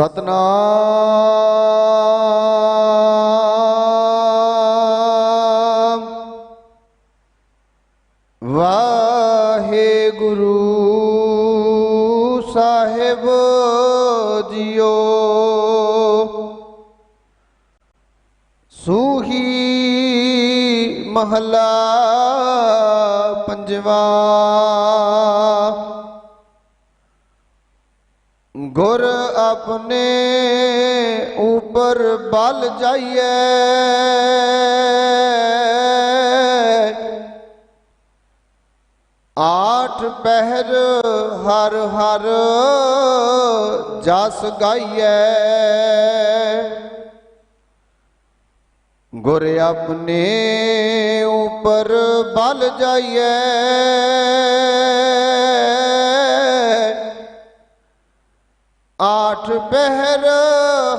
ਸਤਨਾਮ। ਵਾਹਿਗੁਰੂ ਸਾਹਿਬ ਜੀਓ। ਸੂਹੀ ਮਹਲਾ ਪੰਜਵਾ। ਗੁਰ ਆਪਣੇ ਉਪਰ ਬਲ ਜਾਈਏ ਆਠ ਪਹਿਰ ਹਰ ਹਰ ਜਸ ਗਾਈਐ ਗੁਰ ਆਪਣੇ ਉਪਰ ਬਲ ਜਾਈਐ ਆਠ ਪਹਿਰ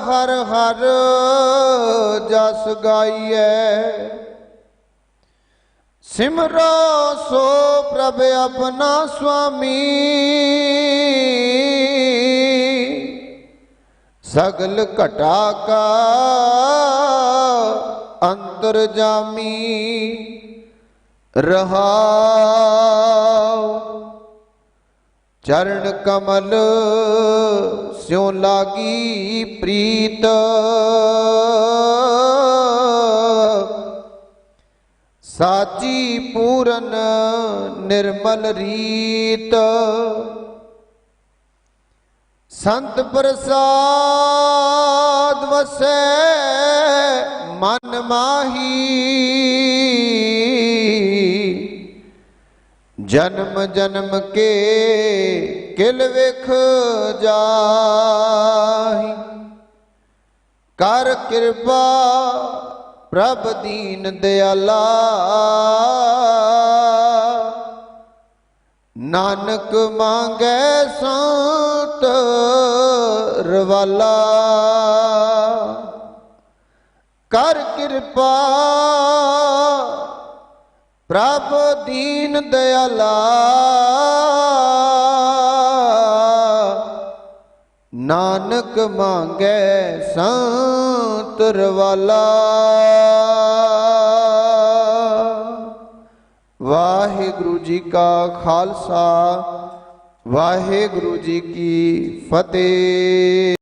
ਹਰ ਹਰ ਜਸ ਗਾਈਐ। ਸਿਮਰੋ ਸੋ ਪ੍ਰਭ ਆਪਣਾ ਸੁਆਮੀ। ਸਗਲ ਘਟਾ ਕਾ ਅੰਤਰ ਜਾਮੀ। ਰਹਾਉ ਚਰਨ ਕਮਲ ਸਿਉ ਲਾਗੀ ਪ੍ਰੀਤ। ਸਾਚੀ ਪੂਰਨ ਨਿਰਮਲ ਰੀਤ। ਸੰਤ ਪ੍ਰਸਾਦ ਵਸੈ ਮਨ ਮਾਹੀ। ਜਨਮ ਜਨਮ ਕੇ ਕਿਲ ਵੇਖ ਜਾਹੀ। ਕਰ ਕਿਰਪਾ ਪ੍ਰਭ ਦੀਨ ਦਿਆਲਾ। ਨਾਨਕ ਮੰਗੈ ਸੰਤ ਰਵਾਲਾ। ਕਰ ਕਿਰਪਾ ਪ੍ਰਭ ਦੀਨ ਦਿਆਲਾ ਨਾਨਕ ਮੰਗੈ ਸੰਤ ਰਵਾਲਾ। ਵਾਹਿਗੁਰੂ ਜੀ ਕਾ ਖਾਲਸਾ, ਵਾਹਿਗੁਰੂ ਜੀ ਕੀ ਫਤਿਹ।